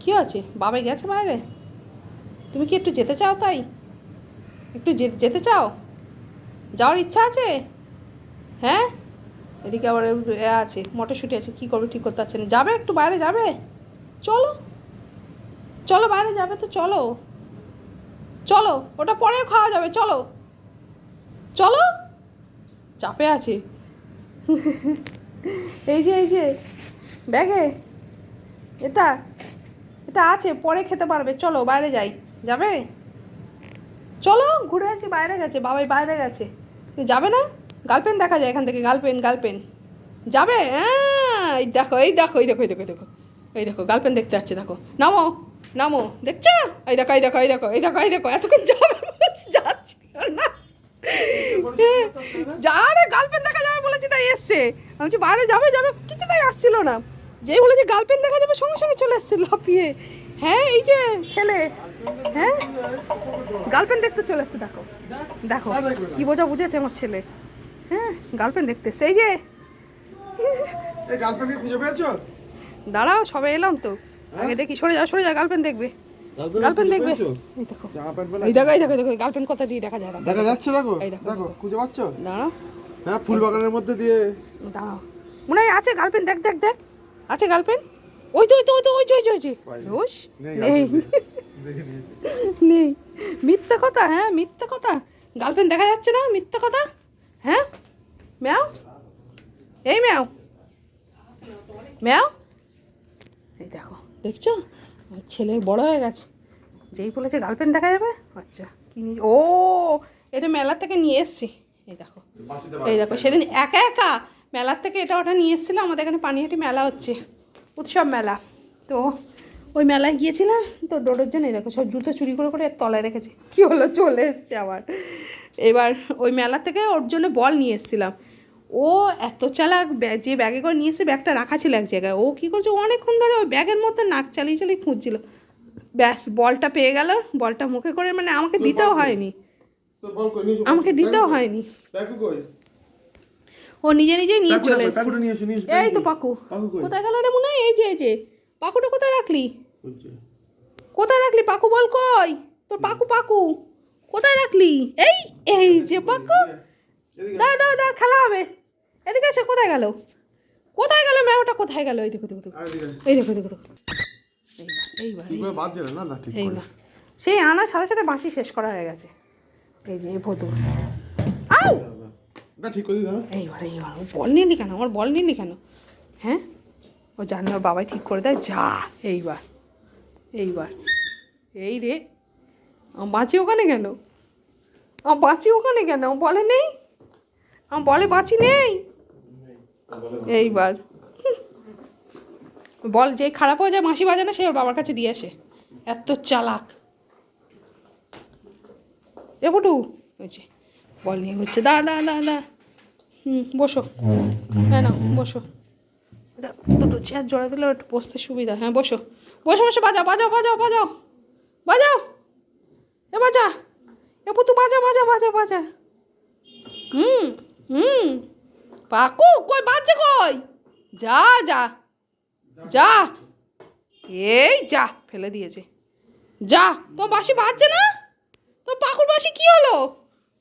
কী আছে? বাবাই গেছে বাইরে? তুমি কি একটু যেতে চাও তাই? একটু যেতে চাও? যাওয়ার ইচ্ছা আছে? হ্যাঁ? এদিকে আবার এ আছে, মটরশুঁটি আছে, কী করবে ঠিক করতে পারছে না। যাবে একটু বাইরে, যাবে? চলো। চলো বাইরে যাবে তো, চলো। চলো, ওটা পরেও খাওয়া যাবে, চলো। চলো। চাপে আছে। এই যে এই যে, ব্যাগে। এটা। এটা আছে, পরে খেতে পারবে। চলো, বাইরে যাই। যাবে? চলো, ঘুরে আসি, বাইরে গেছে। বাবাই বাইরে গেছে। যাবে না? গার্লফ্রেন্ড দেখা যায় এখান থেকে। Girlfriend girlfriend. যাবে? হ্যাঁ এই দেখো এই দেখো এই দেখো এই দেখো দেখো। এই দেখো, গার্লফ্রেন্ড দেখতে যাচ্ছে, দেখো। নামো নামো, দেখছ? এই দেখো এই দেখো এই দেখো এই দেখো এই দেখো। এতক্ষণ যাবে যাচ্ছিল না। যা রে, গার্লফ্রেন্ড দেখা যাবে বলেছি, তাই এসছে। আমি বলছি, বাইরে যাবে যাবে। কিছু তাই আসছিল না। যেই বলেছে গার্লফ্রেন্ড দেখা যাবে সঙ্গে সঙ্গে চলে এসছে লাফিয়ে। হ্যাঁ এই যে ছেলে। হ্যাঁ? গার্লফ্রেন্ড দেখতে চলে এসছে দেখো। দেখো কি বোঝা বুঝেছে আমার ছেলে। হ্যাঁ গার্লফ্রেন্ড দেখতে সেই যে। এই গার্লফ্রেন্ডকে খুঁজে পেয়েছ? দাঁড়াও সবে এলাম তো। আগে দেখি সরে যাও সরে যাও গার্লফ্রেন্ড দেখবে। গার্লফ্রেন্ড দেখবে। এই দেখো। এই দেখো এই দেখো দেখো গার্লফ্রেন্ড কথা দিয়ে দেখা যায়। দেখো। যাচ্ছে দেখো। দেখো, দেখো খুঁজে পাচ্ছ? দাঁড়াও। হ্যাঁ ফুল বাগানের মধ্যে দিয়ে। দাঁড়াও। মনে হয় আছে গার্লফ্রেন্ড দেখ দেখ দেখ। আছে গার্লফ্রেন্ড? ওই তো ওই তো ওই তো ওই যে ওই যে ওই যে। রোশ? নেই নেই। মিথ্যা কথা হ্যাঁ মিথ্যা কথা। গার্লফ্রেন্ড দেখা যাচ্ছে না মিথ্যা কথা? হ্যাঁ? ম্যাও? এই ম্যাও। ম্যাও? এই দেখো দেখছ? আমার ছেলে বড় হয়ে গেছে। যেই বলেছে গার্লফ্রেন্ড দেখা যাবে? আচ্ছা কি নিয়ে ও এটা মেলার থেকে নিয়ে এসছি। এই দেখো। এই দেখো সেদিন একা একা মেলার থেকে এটা ওটা নিয়ে এসেছিলাম আমাদের এখানে পানিহাটি মেলা হচ্ছে উৎসব মেলা। তো ওই মেলায় গিয়েছিলাম তো ডোডোর জন্য দেখো সব জুতো চুরি করে করে তলায় রেখেছি। কী হলো? চলে এসছে আবার। এবার ওই মেলা থেকে ওর জন্য বল নিয়ে এসেছিলাম। ও এত চালাক যে ব্যাগে করে নিয়ে এসে ব্যাগটা রাখা ছিল এক জায়গায় ও কী করছে? অনেকক্ষণ ধরে ওই ব্যাগের মধ্যে নাক চালিয়ে চালিয়ে খুঁজছিল। ব্যাস বলটা পেয়ে গেল বলটা মুখে করে মানে আমাকে দিতেও হয়নি। আমাকে দিতেও হয়নি। ও নিজে নিজে নিয়ে চলে? এসেছে। এই তো পাকু। কোথায় গেল রে মনে হয় এই যে এই যে। পাকুটা কোথায় রাখলি? কোথায় রাখলি? পাকু বল কই? তোর পাকু পাকু। কোথায় রাখলি? এই এই যে পাকু। দাও দাও দাও খেলা হবে। এদিকে এসে কোথায় গেল? কোথায় গেল ম্যাওটা কোথায় গেল? এই দেখো দেখো এই দেখো দেখো দেখো। এইবার সেই আনার সাথে সাথে বাঁশি শেষ করা হয়ে গেছে। এই যে ভদু আউ! এইবার এইবার ও বল নিলি কেন? আমার বল নিলি কেন? হ্যাঁ? ও জানে ওর বাবাই ঠিক করে দেয়। যা, এইবার এইবার, এই রে। বাঁচি ওখানে কেন? আমার বাঁচি ওখানে কেন? বলে নেই? আমার বলে বাঁচি নেই? এইবার। বল যেই খারাপ হয়ে যায়, মাসি বাজে না সে ওর বাবার কাছে দিয়ে আসে। এত চালাক। এ পটু হয়েছে বল নিয়ে ঘুরছে দা দা দা দা। হুম, বসো। হ্যাঁ না বসো। এটা দুটো চেয়ার জোড়া দিলে একটু বসতে সুবিধা। হ্যাঁ বসো। বসো বসো, বাজাও বাজাও বাজাও বাজাও। বাজাও! এ, বাজা। এ, পুতু, বাজা বাজা বাজা বাজা। হুম হুম। পাকু, কই, বাজছে কই? যা যা। যা। এই, যা, ফেলে দিয়েছে। যা, তোর বাসি বাজছে না? তোর পাকুর বাসি কি হলো?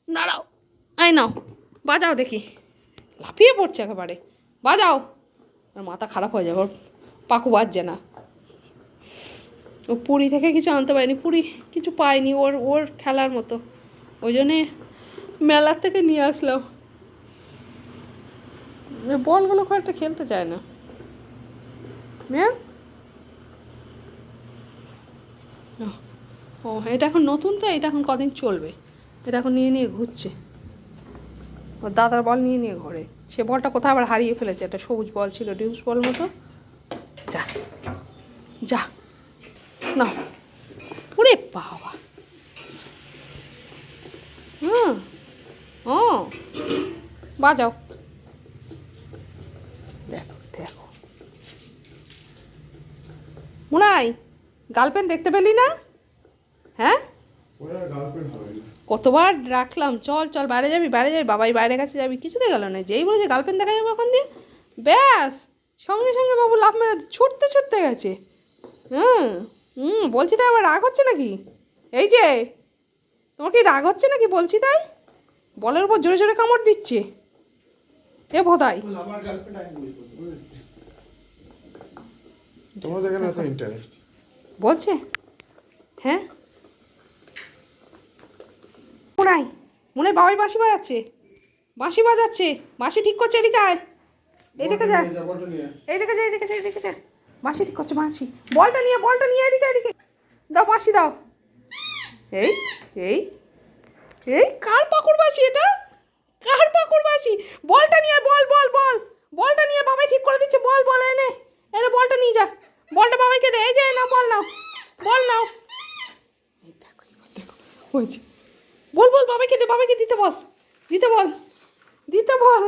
দাঁড়াও। আই নাও, বাজাও দেখি। লাফিয়ে পড়ছে একেবারে। বাজাও। আর মাথা খারাপ হয়ে যাবে, ওর পাকু বাজছে না। ও পুরী থেকে কিছু আনতে পারিনি, পুরী কিছু পাইনি ওর ওর খেলার মতো। ওই জন্যে মেলার থেকে নিয়ে আসলাম। বলগুলো খুব একটা খেলতে চায় না। ম্যাম? ও, এটা এখন নতুন তো, এটা এখন কদিন চলবে? এটা এখন নিয়ে নিয়ে ঘুরছে। ওর দাদার বল নিয়ে নিয়ে ঘোরে। সে বলটা কোথায় আবার হারিয়ে ফেলেছে? একটা সবুজ বল ছিল, ডিউস বল মতো। যা যা না ওরে বাবা। হুম, ও, বাজাও। দেখো দেখো। মুনাই, গার্লফ্রেন্ড দেখতে পেলি না? হ্যাঁ? গার্লফ্রেন্ড কতবার রাখলাম চল চল বাইরে যাবি বাইরে যাবি বাবাই বাইরে কাছে যাবি কিছুতে গেল না। যেই বলেছে গার্লফ্রেন্ড দেখা যাবে ওখান দিয়ে ব্যাস সঙ্গে সঙ্গে বাবু লাভ মেরে ছুটতে ছুটতে গেছে। হুম হুম বলছি তাই আবার রাগ হচ্ছে নাকি? এই যে তোমার কি রাগ হচ্ছে নাকি বলছি তাই? বলের উপর জোরে জোরে কামড় দিচ্ছে। এ বোধাই তোমাদের বলছে? হ্যাঁ? মোনাই মনে বাবাই বাঁশি বাজাচ্ছে। বাঁশি বাজাচ্ছে। বাঁশি ঠিক করছে এদিকে আয়। এই দিকে যা। বলটা নিয়ে এই দিকে যা, এই দিকে যা, এই দিকে যা। বাঁশি ঠিক করছে, বাঁশি। বলটা নিয়ে বলটা নিয়ে এদিকে এদিকে। দাও বাঁশি, দাও। এই এই এই, কার পাকুড় বাঁশি এটা? কার পাকুড় বাঁশি? বলটা নিয়ে, বল বল বল। বলটা নিয়ে বাবাই ঠিক করে দিচ্ছে। বল বল, এনে। এনে বলটা নিয়ে যা। বলটা বাবাইকে দে। এই যে নাও, বল নাও। বল নাও। এই দেখো দেখো। হয়েছে। বল বল বাবাইকে দে বাবাইকে দিতে বল দিতে বল দিতে বল।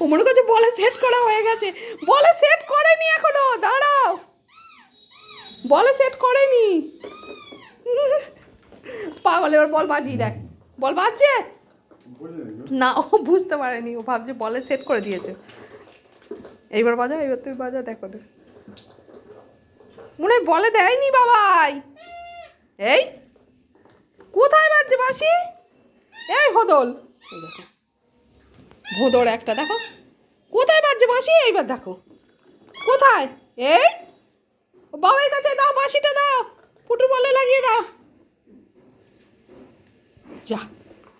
ও মনে করছে বলে সেট করা হয়ে গেছে। বলে সেট করেনি এখনও, দাঁড়াও। বলে সেট করেনি। পাগল, এবার বল বাজিয়ে দেখ। বল বাজছে? না, ও বুঝতে পারেনি, ও ভাবছে বলে সেট করে দিয়েছে। এইবার বাজা, এইবার তুই বাজা, দেখো মনে বলে দেয়নি বাবাই। এই? কোথায় বাজছে বাসি এই হদল এই একটা দেখো। কোথায় বাজছে বাসি এইবার দেখো। কোথায়? এই? বাবার কাছে দাও বাসিটা দাও। পুটু বলে লাগিয়ে দাও। যা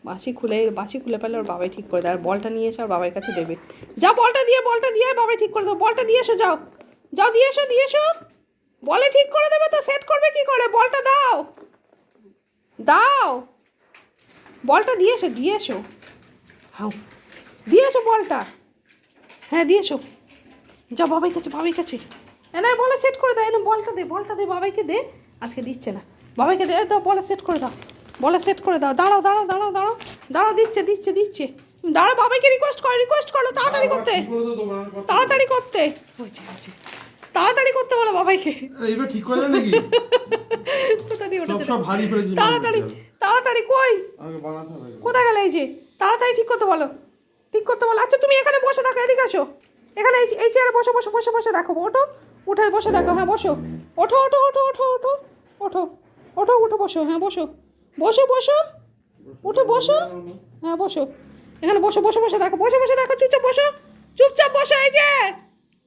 বাঁশি খুলে বাঁশি খুলে পেলে ওর বাবাই ঠিক করে দেয়। আর বলটা নিয়ে এসে ওর বাবার কাছে দেবে। যা, বলটা দিয়ে বলটা দিয়ে বাবাই ঠিক করে দেবো। বলটা দিয়ে এসো, যাও। যাও, দিয়ে এসো দিয়ে এসো। বলে ঠিক করে দেবে তো সেট করবে কি করে? বলটা দাও। দাও। বলটা দিয়ে এসো দিয়ে এসো। হাও দিয়ে এসো বলটা। হ্যাঁ দিয়ে এসো। যাও বাবাই কাছে বাবাই কাছে। এনে বলে সেট করে দাও। এনে বলটা দে বলটা দে বাবাইকে দে। আজকে দিচ্ছে না। বাবাইকে দে দাও বলে সেট করে দাও। বলে সেট করে দাও। দাঁড়াও দাঁড়াও দাঁড়াও দাঁড়াও। দাঁড়াও দিচ্ছে দিচ্ছে দিচ্ছে। দাঁড়াও বাবাইকে রিকোয়েস্ট করো রিকোয়েস্ট করো তাড়াতাড়ি করতে। তাড়াতাড়ি করতে। হয়েছে হয়েছে। তাড়াতাড়ি করতে বলো বাবাইকে। এইবার ঠিক করে দেয় নাকি? কোথা দিয়ে সব ভারী ফেলেছি তাড়াতাড়ি তাড়াতাড়ি কই? আমাকে বানাতে হবে। কোথায় গেলে এই যে? তাড়াতাড়ি ঠিক করতে বলো। ঠিক করতে বলো। আচ্ছা তুমি এখানে বসে থাকো এদিকে আসো। এখানে এই এই চেয়ারে বসে বসে বসে বসে দেখো ওঠো। উঠে বসে দেখো হ্যাঁ বসো। ওঠো ওঠো ওঠো ওঠো ওঠো। ওঠো। ওঠো উঠো বসো হ্যাঁ বসো। বসো বসো। উঠে বসো। হ্যাঁ বসো। এখানে বসো বসে বসে দেখো। বসে বসে দেখো চুপচাপ বসো। চুপচাপ বসো এই যে।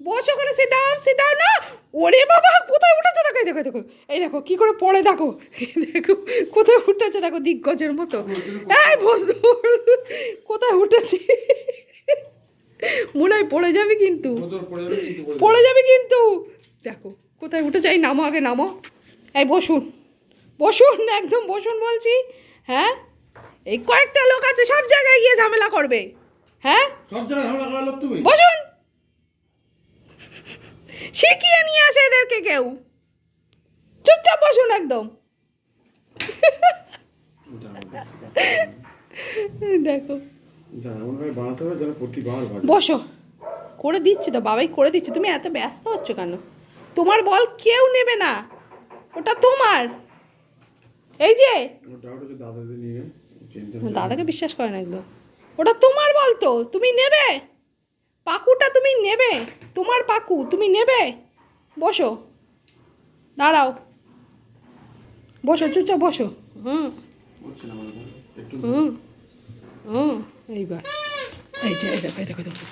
বসো ওখানে সিট সিট না ওরে বাবা কোথায় উঠেছে? দেখো দেখো দেখো এই দেখো কি করে পড়ে দেখো দেখো কোথায় উঠেছে? দেখো দিগ্গজের মতো। এই বন্ধু কোথায় উঠেছে? মনে হয় পড়ে যাবে কিন্তু। পড়ে যাবে কিন্তু পড়ে পড়ে যাবে কিন্তু। দেখো কোথায় উঠেছে? এই নামো আগে নামো। এই বসুন বসুন একদম বসুন বলছি হ্যাঁ? এই কয়েকটা লোক আছে সব জায়গায় গিয়ে ঝামেলা করবে হ্যাঁ? সব জায়গায় ঝামেলা করার লোক তুমি? বসুন। শিখিয়ে নিয়ে আসে এদেরকে কেউ। চুপচাপ বসুন একদম। দেখো। বসো। করে দিচ্ছি তো, বাবাই করে দিচ্ছে। তুমি এত ব্যস্ত হচ্ছ কেন? তোমার বল কেউ নেবে না। ওটা তোমার। এই যে। দাদাকে বিশ্বাস করে না একদম। ওটা তোমার বল তো, তুমি নেবে? পাকুটা তুমি নেবে তোমার পাকু তুমি নেবে। বসো। দাঁড়াও। বসো চুপচাপ বসো। হুম। হুম। হুম এইবার। এই যে দেখো দেখো দেখো।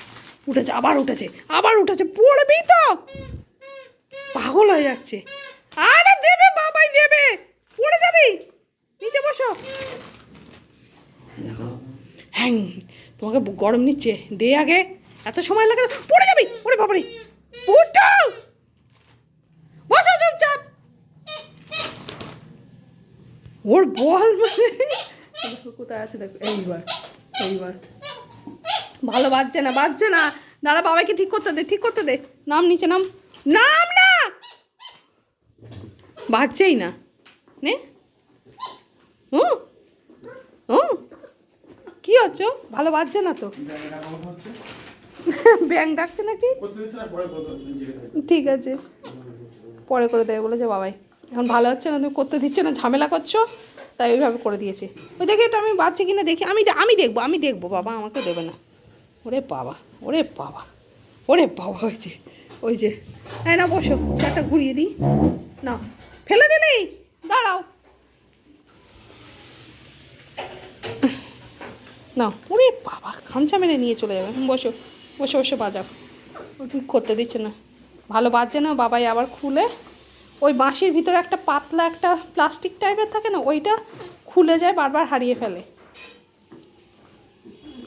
উঠেছে আবার উঠেছে আবার উঠেছে। পড়বি তো। পাগল হয়ে যাচ্ছে। আরে দেবে বাবাই দেবে। পড়ে যাবি। নিচে বসো। দেখো। হ্যাঁ তোমাকে গরম নিচ্ছে। দে আগে। এত সময় লাগে পড়ে যাবি? ওরে বাবারে। উঠো বসো চুপচাপ। ওর বল মানে দেখো কোথায় আছে দেখো। এইবার এইবার। ভালো বাজছে না বাজছে না। দাঁড়া বাবাকে ঠিক করতে দে ঠিক করতে দে। নাম নিচে নাম নাম না! বাজছেই না। নে। হুম হুম কি হচ্ছে? ভালো বাজছে না তো? ব্যাং ডাকছে নাকি? ঠিক আছে। পরে করে দেবে বলেছে, বাবাই। এখন ভালো হচ্ছে না, তুমি করতে দিচ্ছে না, ঝামেলা করছ, তাই ওইভাবে করে দিয়েছে। ওই দেখে এটা আমি বাচ্চা কিনা দেখি, আমি আমি দেখব আমি দেখব, বাবা আমাকে দেবে না। ওরে বাবা ওরে বাবা ওরে বাবা হয়েছে ওই যে। হ্যাঁ না বসো চারটা ঘুরিয়ে দিই। না ফেলে দিলি দাঁড়াও। না ওরে বাবা, খামচা মেরে নিয়ে চলে যাবে, বসো। বসে বসে বাজাও। করতে দিচ্ছে না। ভালো বাজছে না, বাবাই আবার খুলে। ওই বাঁশির ভিতরে একটা পাতলা একটা প্লাস্টিক টাইপের থাকে না, ওইটা খুলে যায়, বারবার হারিয়ে ফেলে।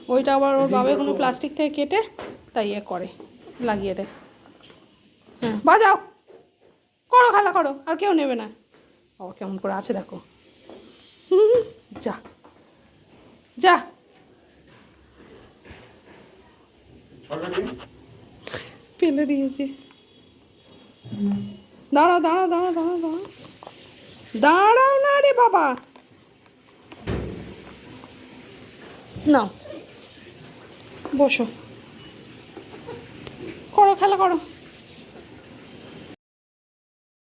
ওইটা আবার ওর বাবা কোনো প্লাস্টিক থেকে কেটে তাই ইয়ে করে, লাগিয়ে দেয়। হ্যাঁ বাজাও। করো, খেলা, করো। আর কেউ নেবে না। ও কেমন করে আছে, দেখো। যা। যা। ফেলে দিয়েছি। দাঁড়াও দাঁড়াও দাঁড়াও দাঁড়াও দাঁড়াও। দাঁড়াও না রে বাবা। নাও বসো। করো, খেলা করো।